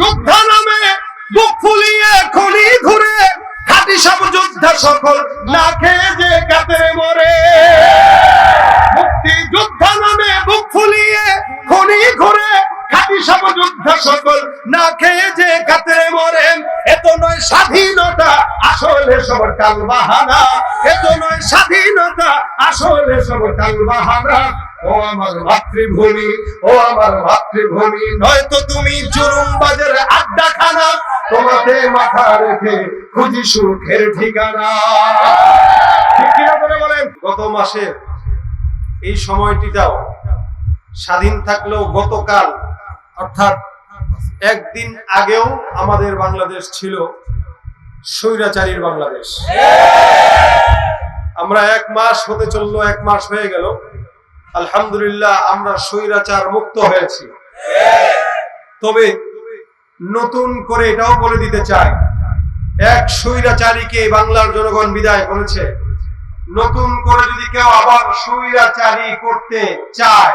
যোদ্ধা নামে বুক ফুলিয়ে খনি ঘুরে খাটি সব যোদ্ধা সকল না খেয়ে যে সব নয় তুমি বাজারে আড্ডা খানা তোমাতে মাথা রেখে খুঁজি সুখের ঠিকানা। ঠিক করে বলেন? গত মাসে এই সময়টিটাও স্বাধীন থাকলেও গতকাল অর্থাৎ একদিন আগেও আমাদের বাংলাদেশ ছিল স্বৈরাচারীর বাংলাদেশ। আমরা এক মাস হতে চলল, এক মাস হয়ে গেল। আলহামদুলিল্লাহ, আমরা স্বৈরাচার মুক্ত হয়েছি। তবে নতুন করে এটাও বলে দিতে চাই, এক স্বৈরাচারীকে বাংলার জনগণ বিদায় করেছে। নতুন করে যদি কেউ আবার স্বৈরাচারী করতে চায়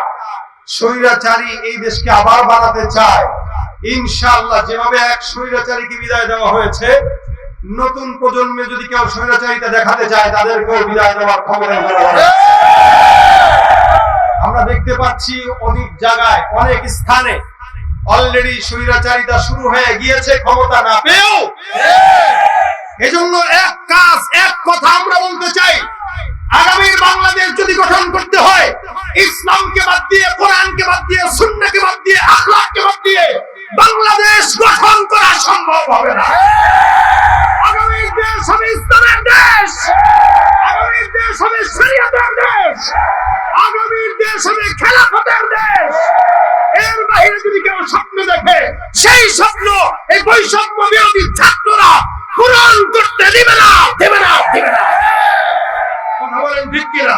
স্বৈরাচারী এই দেশকে আবার বানাতে চায়। ইনশাআল্লাহ যেভাবে এক স্বৈরাচারীকে বিদায় দেওয়া হয়েছে, নতুন প্রজন্মে যদি কেউ স্বৈরাচারিতা দেখাতে চায়, তাদেরকেও বিদায় দেওয়ার ক্ষমতা আমরা দেখতে পাচ্ছি অনেক জায়গায়, অনেক স্থানে অলরেডি স্বৈরাচারিতা শুরু হয়ে গিয়েছে ক্ষমতা না পেয়েও। এজন্য এক কাজ, এক কথা আমরা বলতে চাই। আগামীর বাংলাদেশ যদি গঠন করতে হয় ইসলামকে বাদ দিয়ে কোরআনকে বাদ দিয়ে সুন্নাহকে বাদ দিয়ে আখলাককে বাদ দিয়ে বাংলাদেশ গঠন করা সম্ভব হবে না আগামীর দেশ হবে ইসলামের দেশ আগামীর দেশ হবে শরীয়তের দেশ আগামীর দেশ হবে খেলাফতের দেশ এর বাইরে যদি কেউ স্বপ্ন দেখে সেই স্বপ্ন এই বৈষম্য বিরোধী ছাত্ররা পূরণ করতে দিবে না দেবে না দেবে না কথা বলেন ঠিক কিনা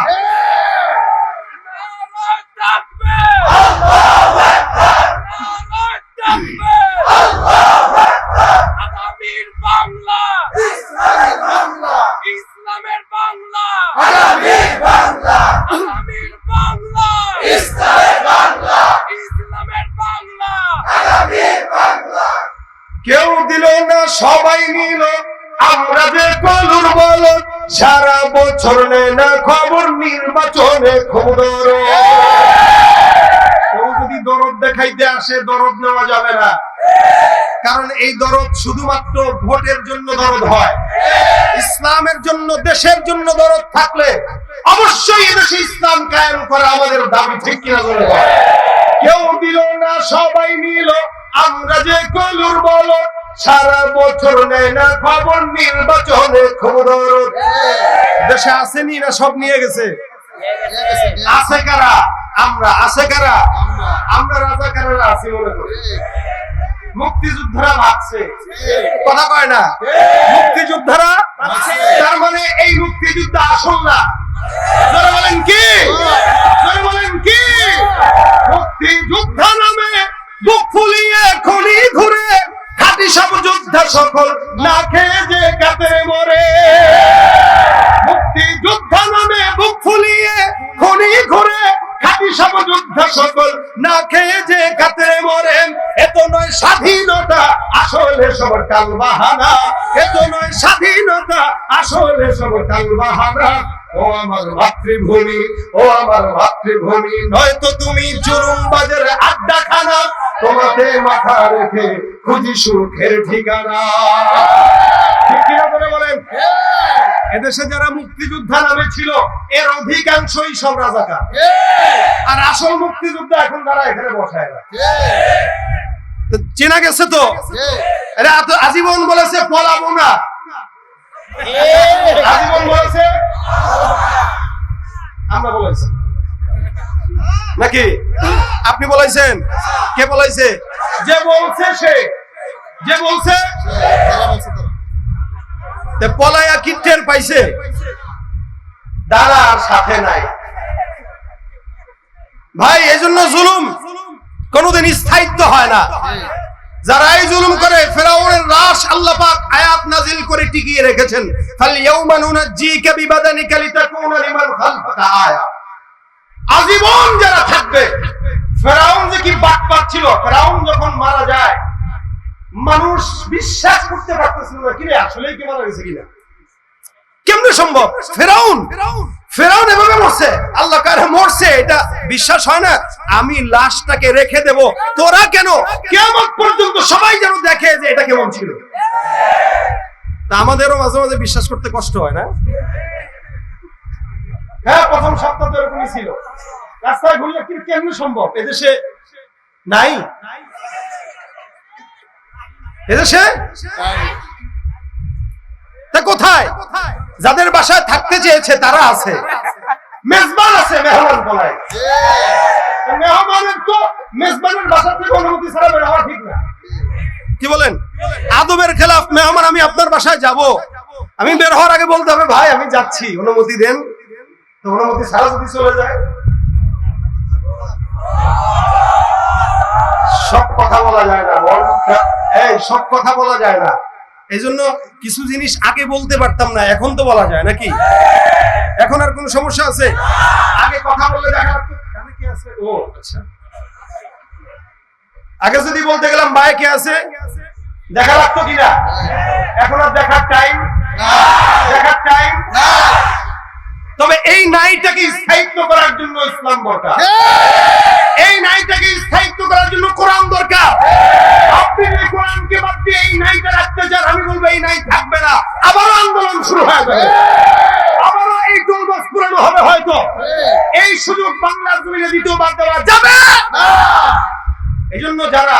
আগামীর বাংলা ইসলামের বাংলা আগামীর বাংলা ইসলামের বাংলা কেউ দিল না সবাই নিল আমরা যে কলুর বল সারা বছর নেয় না খবর, নির্বাচনে খবর। ইসলামের জন্য, দেশের জন্য দরদ থাকলে অবশ্যই এদেশে ইসলাম কায়েম করা আমাদের দাবি, ঠিক কিনা কেউ দিল না, সবাই নিল আমরা যে কলুর বল সারা বছর নেয় না খবর নির্বাচনে খবর। দেশে আসেনি না সব নিয়ে গেছে? আছে কারা? আমরা আছে কারা? আমরা রাজাকারেরা আছি মনে করি। মুক্তিযোদ্ধারা ভাবছে কথা কয় না? মুক্তিযোদ্ধারা তার মানে এই মুক্তিযুদ্ধ আসল না? যারা বলেন কি? যারা বলেন কি? মুক্তিযোদ্ধা নামে সকল না খেয়ে যে কাতরে মরে। মুক্তি মুক্তিযোদ্ধা নামে বুক ফুলিয়ে খনি ঘুরে, খাটি সব যোদ্ধা সকল না খেয়ে যে কাতরে মরে। এত নয় স্বাধীনতা, আসলে সব টাল বাহানা। এত নয় স্বাধীনতা, আসলে সব টাল বাহানা। ও আমার মাতৃভূমি, ও আমার মাতৃভূমি, নয়তো তুমি জুরুম বাজারে আড্ডা খানা তোমাতে মাথা রেখে খুঁজি সুখের ঠিকানা। ঠিক কিনা করে বলেন? এদেশে যারা মুক্তিযোদ্ধা নামে ছিল এর অধিকাংশই সব রাজাকার। আর আসল মুক্তিযোদ্ধা এখন তারা এখানে বসায় না। চেনা গেছে তো? আজীবন বলেছে পলাবো না। আজীবন বলেছে? আমরা বলেছি। নাকি? আপনি বলেছেন কে বলেছে যে বলছে সে। যে বলছে? পলায়া কি টের পাইছে? দাঁড়া আর সাথে নাই। ভাই এজন্য জুলুম কোনোদিন স্থায়িত্ব হয় না। যারা এই জুলুম করে ফেরাউনের লাশ আল্লাহ পাক আয়াত নাজিল করে টিকিয়ে রেখেছেন। ফাল ইয়াউমা নুনাজ্জিকা বিবাদানিকা লিতাকুনা লিমান খালফাকা আয়া। আজীবন যারা থাকবে ফেরাউন যে কি ফেরাউন যখন মারা যায়, মানুষ বিশ্বাস করতে পারতেছিল না কি মারা গেছে কিনা? কেমনে সম্ভব? ফেরাউন ফেরাউন এভাবে মরছে, আল্লাহ কারে মরছে, এটা বিশ্বাস হয় না? আমি লাশটাকে রেখে দেব, তোরা কেন? কেমন পর্যন্ত সবাই যেন দেখে যে এটা কেমন ছিল। তা আমাদেরও মাঝে মাঝে বিশ্বাস করতে কষ্ট হয় না? হ্যাঁ প্রথম সপ্তাহ এরকমই ছিল। রাস্তায় ঘুরলে কিন্তু কেমনি সম্ভব? এদেশে নাই? এদেশে? তা কোথায়? যাদের বাসায় থাকতে চেয়েছে তারা আছে। মেজবান আছে মেহমান বলায়। মেহমানের তো মেজবানের বাসা থেকে অনুমতি ছাড়া বের হওয়া ঠিক না। কি বলেন? আদবের খেলাফ মেহমান আমি আপনার বাসায় যাব। আমি বের হওয়ার আগে বলতে হবে ভাই আমি যাচ্ছি। অনুমতি দেন। তো অনুমতি ছাড়া যদি চলে যায় সব কথা বলা যায় না এই সব কথা বলা যায় না। এই জন্য কিছু জিনিস আগে বলতে পারতাম না এখন তো বলা যায় নাকি? এখন আর কোনো সমস্যা আছে? আগে কথা বললে দেখা কি আছে? ও আচ্ছা। আগে যদি বলতে গেলাম ভাই কে আছে দেখা লাগতো কিনা? এখন আর দেখার টাইম দেখার টাইম তবে এই নাইটাকে স্থায়িত্ব করার জন্য ইসলাম দরকার। এই নাইটাকে স্থায়িত্ব করার জন্য কোরআন দরকার। আপনি যদি কোরআনকে বাদ দিয়ে এই নাইটা রাখতে চান আমি বলব এই নাই থাকবে না। আবারও আন্দোলন শুরু হয়ে যাবে। আবারও এই টোলবাস পুরানো হবে হয়তো। এই সুযোগ বাংলার জমিনে দ্বিতীয়বার দেওয়া যাবে এই জন্য যারা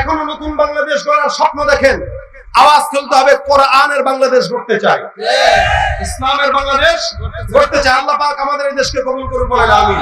এখনও নতুন বাংলাদেশ গড়ার স্বপ্ন দেখেন আওয়াজ তুলতে হবে কোরআনের বাংলাদেশ গড়তে চাই। ইসলামের বাংলাদেশ গড়তে চাই। আল্লাহ পাক আমাদের এই দেশকে কবুল করুন বলে আমি।